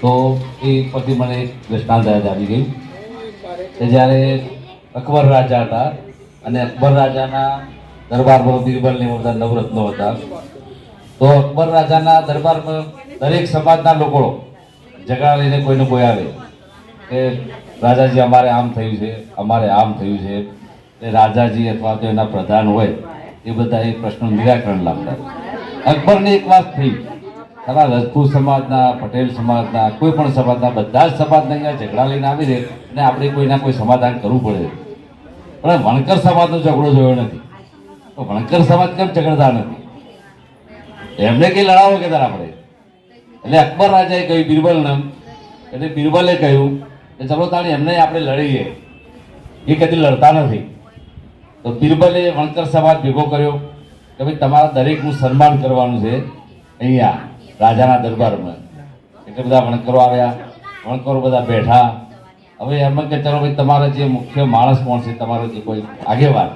તો એ પછી મને એક દ્રષ્ટાંત યાદ આવી ગયું કે જ્યારે અકબર રાજા હતા અને અકબર રાજાના દરબારમાં બિરબલ ને બધા નવરત્નો હતા, તો અકબર રાજાના દરબારમાં દરેક સમાજના લોકો ઝઘડા લઈને કોઈને કોઈ આવે કે રાજાજી, અમારે આમ થયું છે, અમારે આમ થયું છે એ રાજાજી અથવા તો એના પ્રધાન હોય, એ બધા એ પ્રશ્નનું નિરાકરણ લાવતા. અકબરને એક વાત થઈ. ખરા રાજપૂત સમાજના, પટેલ સમાજના, કોઈ પણ સમાજના, બધા જ સમાજને અહીંયા ઝઘડા લઈને આવી દે અને આપણે કોઈના કોઈ સમાધાન કરવું પડે. પણ વણકર સમાજનો ઝઘડો જોયો નથી. તો વણકર સમાજ કેમ ઝઘડતા નથી? એમને કઈ લડાવો કે આપણે એટલે અકબર રાજાએ કહ્યું બિરબલને એટલે બિરબલે કહ્યું કે ચલો તાણી, એમને આપણે લડીએ. એ કદી લડતા નથી. તો બિરબલે વણકર સમાજ ભેગો કર્યો કે ભાઈ તમારા દરેકનું સન્માન કરવાનું છે અહીંયા. રાજાના દરબારમાં. એટલે બધા વણકરો આવ્યા. વણકરો બધા બેઠા. હવે એમ કે ચલો ભાઈ, તમારા જે મુખ્ય માણસ કોણ છે? તમારો જે કોઈ આગેવાન.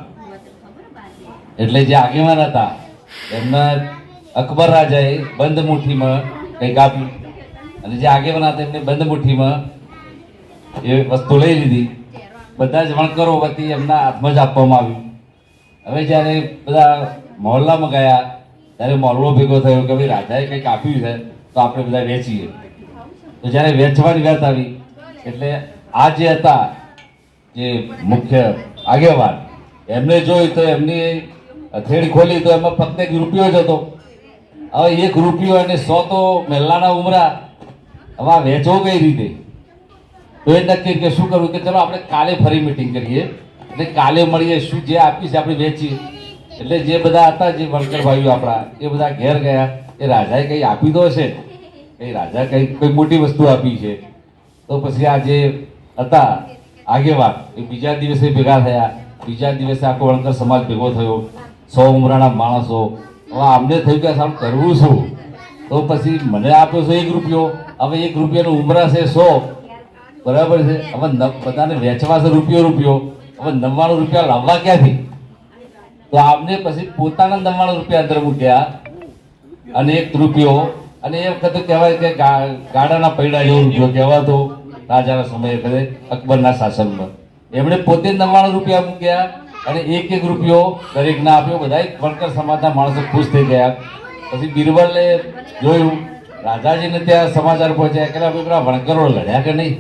એટલે જે આગેવાન હતા, એમને અકબર રાજાએ બંધ મુઠ્ઠીમાં કંઈક આપ્યું. અને જે આગેવાન હતા, એમને બંધ મુઠ્ઠીમાં એ વસ્તુ લઈ લીધી. બધા જ વણકરો વતી એમના હાથમાં જ આપવામાં આવ્યું. હવે જ્યારે બધા મહોલ્લામાં ગયા ત્યારે મહોલ્લો ભેગો થયો કે ભાઈ રાજાએ કંઈક આપ્યું છે, તો આપણે બધા વેચીએ. તો જ્યારે વેચવાની વાત આવી, એટલે આ જે હતા જે મુખ્ય આગેવાન, એમને જોઈ તો એમની થેડી ખોલી તો એમાં ફક્ત એક રૂપિયો જ હતો. હવે એક રૂપિયો અને સો તો મહેલાના ઉમરા, હવે આ વેચવો કઈ રીતે? તો એ નક્કી કે શું કરવું કે ચલો આપણે કાલે ફરી મિટિંગ કરીએ. એટલે કાલે મળીએ, શું જે આપીશ આપણે વેચીએ. એટલે જે બધા હતા, જે વર્કર ભાઈઓ આપણા, એ બધા ઘેર ગયા. એ રાજાએ કંઈ આપી તો હશે? એ રાજા કંઈ, કોઈ મોટી વસ્તુ આપી છે. તો પછી આ જે હતા, આગેવાન, એ બીજા દિવસે ભેગા થયા. બીજા દિવસે આખો વણકર સમાજ ભેગો થયો. સો ઉમરાના માણસો. હવે આમને થયું કે સારું કરવું શું? તો પછી મને આપ્યો છે એક રૂપિયો. હવે એક રૂપિયાનો ઉમરા છે સો. બરાબર છે? હવે બધાને વેચવા છે રૂપિયો રૂપિયો. હવે નવ્વાણું રૂપિયા લાવવા ક્યાંથી? તો આમને પછી પોતાના નવ્વાણું રૂપિયા અંદર મૂક્યા અને એક રૂપિયો અને એ વખતે કહેવાય કે ગાડાના પૈડા જેવો રૂપિયો કહેવાતો, રાજાના સમયે વખતે અકબરના શાસનમાં. એમણે પોતે નવ્વાણું રૂપિયા મૂક્યા અને એક એક રૂપિયો દરેકને આપ્યો. બધા વણકર સમાજના માણસો ખુશ થઈ ગયા. પછી બિરબલે જોયું, રાજાજીને ત્યાં સમાચાર પહોંચ્યા. કે પેલા વણકરો લડ્યા કે નહીં?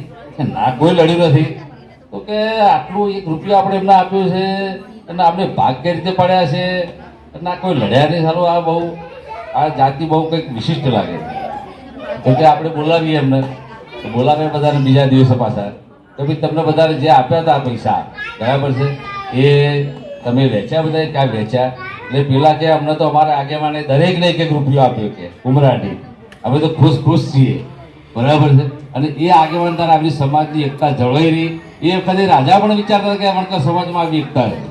ના, કોઈ લડ્યું નથી. તો કે, આટલું એક રૂપિયો આપણે એમને આપ્યું છે અને આપણે ભાગ કઈ રીતે પડ્યા છે ના કોઈ લડ્યા નહીં. સારું આ બહુ, આ જાતિ બહુ કંઈક વિશિષ્ટ લાગે તો કે આપણે બોલાવીએ એમને. બોલાવે બધાને બીજા દિવસે પાછા. તો ભાઈ, તમને બધાને જે આપ્યા હતા પૈસા બરાબર છે એ તમે વેચ્યા બધા ક્યાં વેચ્યા? એટલે પેલા કે અમને તો અમારા આગેવાને દરેકને એક એક રૂપિયો આપ્યો કે, ઉમરાટી. અમે તો ખુશ ખુશ છીએ. બરાબર છે? અને એ આગેવાન દ્વારા આપણી સમાજની એકતા જળવાઈ રહી. એ વખતે રાજા પણ વિચારતા કે આ વણકર સમાજમાં આવી એકતા છે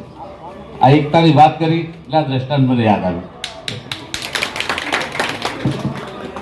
આ એકતાની વાત કરી એટલે આ દ્રષ્ટાંત મને યાદ આવ્યું.